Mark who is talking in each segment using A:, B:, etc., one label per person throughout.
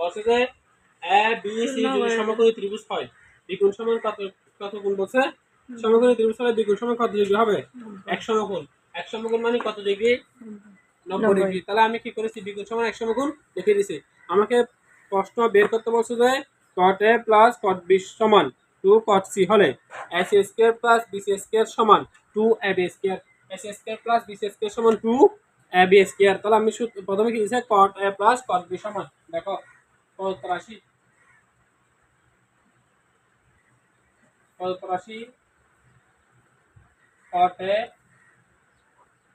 A: বলছে যে A B C যদি সমকোণী ত্রিভুজ হয়। দ্বিগুণ সমান কত কত গুণ বলছে? সমকোণী ত্রিভুজ হলে দ্বিগুণ সমান কত ডিগ্রি হবে? এক সমকোণ এক সমকোণ মানে কত ডিগ্রি নব্বই ডিগ্রি তাহলে আমি কি করেছি? দ্বিগুণ সমান এক সমকোণ লিখে দিছি। আমাকে প্রশ্ন বের করতে বলছে যে cot a plus cot b সমান টু cot c হলে a c square plus b c square সমান two a b square a c square plus b c square সমান টু a b স্কয়ার তাহলে আমি প্রথমে কি দিছে cot a plus cot b সমান। দেখো রাশি cot a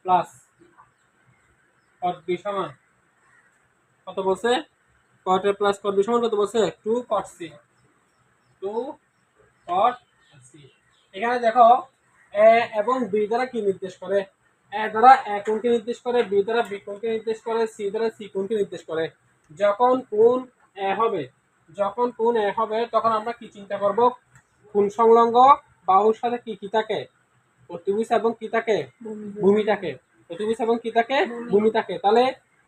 A: প্লাস b সমান. কত বলছে? A প্লাস b সমান কত বলছে? 2 cot c. 2 cot c. এখানে দেখো, a এবং b দ্বারা কি নির্দেশ করে? A দ্বারা a কোণকে নির্দেশ করে? B দ্বারা b কোণকে নির্দেশ করে? C দ্বারা c কোণকে নির্দেশ করে? যখন কোণ a হবে। যখন কোণ a হবে তখন আমরা কি চিন্তা করব? কোণ সংলগ্ন বাহুর সাথে কি কি থাকে অতিভুজ এবং কি থাকে ভূমি থাকে অতিভুজ এবং কি থাকে ভূমি থাকে তাহলে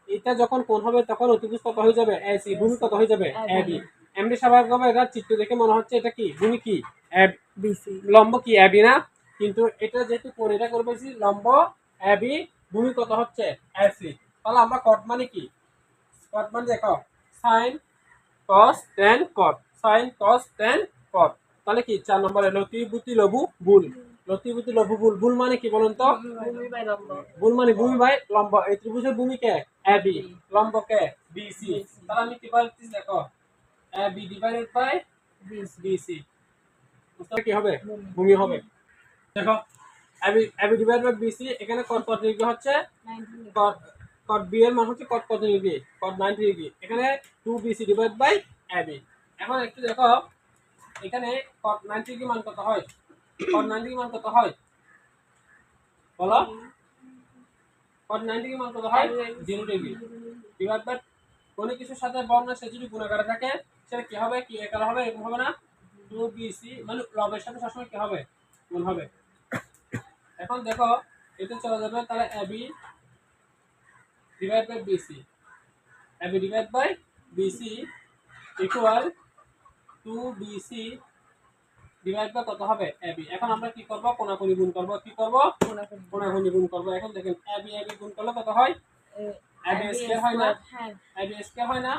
A: এটা যখন কোণ হবে তখন অতিভুজ কত হয়ে যাবে? A C. ভূমি কত হয়ে যাবে? A B. এমনি স্বাভাবিকভাবে এটা চিত্র দেখে মনে হচ্ছে এটা কি? ভূমি কি? লম্ব কি? এ বি না? কিন্তু এটা যেহেতু কোণ এটা করে পেয়েছি লম্ব এ বি। ভূমি কত হচ্ছে? A C. তাহলে আমরা কট মানে কি? কট মানে দেখো sine cos tan cot sine cos tan cot তাহলে কি? চার নম্বরে লতিভূতি লঘু ভুল। লতিভূতি লঘু ভুল। ভুল মানে কি বলুন তো? ভুল মানে ভূমি বাই লম্ব। এই ত্রিভুজের ভূমি কে? এ বি লম্ব কে? বি সি তাহলে আমি কি বলছি দেখো? A B divided by B C উত্তর কি হবে? ভূমি হবে। দেখো A B A B divided by B C এখানে কত কত ডিগ্রি হচ্ছে কট বি এর মান হচ্ছে কট কত ডিগ্রি কট 90 ডিগ্রি এখানে 2 B C divide by A B এখন একটু দেখো, এখানে কট 90 ডিগ্রি মান কত হয়? কট 90 ডিগ্রি মান কত হয়? বলো। কট 90 ডিগ্রি মান কত হয়? 0 ডিগ্রি ডিভাইড বাই কোনো কিছুর সাথে বর্ণ সে যদি গুণাকারে থাকে, সেটা কি হবে? কি একার হবে? এরকম হবে না। টু বিসি মানে লবের সাথে সবসময় কি হবে? গুণ হবে। এখন দেখো এটা চলে যাবে তাহলে AB divide by BC AB divide by BC equal to BC divide by কত হবে? এবি এখন আমরা কি করব? কোনাকুনি গুণ করব। কি করব? কোনাকুনি গুণ। করব। এখন দেখেন এবি এবি গুণ করলে কত হয়? এবি স্কয়ার হয় না? এবি স্কয়ার হয় না?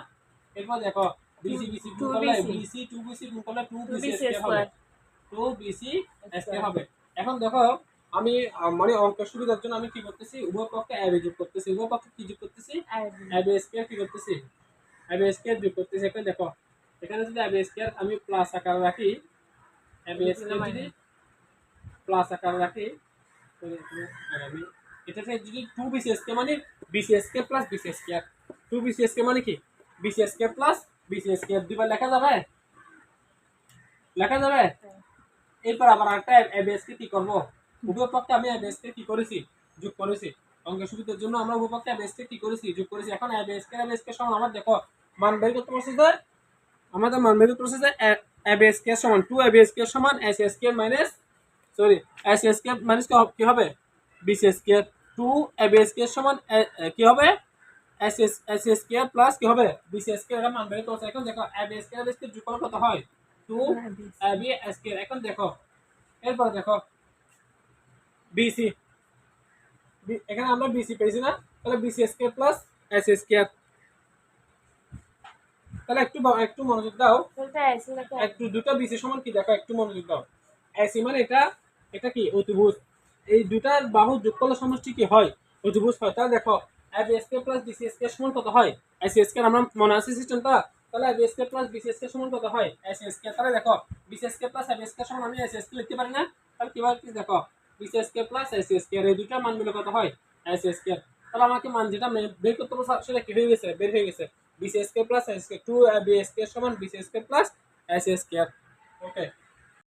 A: এরপর দেখো বিসি বিসি গুণ
B: 2
A: করলে
B: BC
A: বিসি 2 বিসি গুণ করলে 2
B: 2
A: বিসি
B: BC
A: স্কয়ার হবে। 2 বিসি স্কয়ার হবে। এখন দেখো আমি মানে অঙ্কের সুবিধার জন্য আমি কি করতেছি? উভয় পক্ষে এবি যোগ করতেছি। উভয় পক্ষে কি যোগ করতেছি? এবি স্কয়ার কি করতেছি? এবি স্কয়ার যোগ করতেছি। এখানে দেখো এখানে যদি এবি স্কয়ার আমি প্লাস আকার রাখি এবি স্কয়ার যদি প্লাস আকার রাখি আমি এটাতে যদি টু বিসি স্কয়ার মানে BC square plus BC square two BC square মানে কি? BC square plus BC square দুইবার লেখা যাবে? লেখা যাবে? এরপর আবার একটা কে কি করব? উভয় পক্ষে আমি এবিএস কে কি করেছি? যোগ করেছি। অঙ্কের সুবিধার জন্য আমরা উভয় পক্ষে এবিএস কে করেছি? যোগ করেছি। এখন এবিএস কে এবিএস কে সমান। আমার দেখো মান বের করতে বলছে যে আমাদের মান বের করতে বলছে যে এবিএস কে সমান। 2 এবিএস কে সমান এসএস কে মাইনাস সরি এসএস কে মাইনাস কি হবে? বিসিএস কে। 2 এবিএস কে সমান কি হবে? এসএস এসএস কে প্লাস কি হবে? বিসিএস কে এর মান বের করতে এখন দেখো এবিএস কে এবিএস কে যোগ করলে কত হয়। 2 এবি কে। এখন দেখো এরপর দেখো বিসি এখানে আমরা বিসি পেয়েছি না? তাহলে BC square plus S square তাহলে একটু একটু মনোযোগ দাও। একটু দুটো বিসি সমান কি? দেখো একটু মনোযোগ দাও। এসি মানে এটা এটা কি? অতিভুজ। এই দুটার বাহু যোগ করলে সমষ্টি কি হয়? অতিভুজ হয়। তাহলে দেখো AB square plus BC square সমান কত হয়? এসি স্কয়ার আমরা মনে আছে সিস্টেমটা তাহলে AB square plus BC square সমান কত হয়? এসি স্কয়ার তাহলে দেখো BC square plus AB square সমান আমি এসি স্কয়ার লিখতে পারি না? তাহলে কীভাবে কি? দেখো BC square plus S square এই দুটা মানগুলো কত হয়? এস স্কোয়ার তাহলে আমাকে মান যেটা বের করতে বলছে সেটা কি হয়ে গেছে? বের হয়ে গেছে। BC square plus S square two B square সমান BC square plus S square okay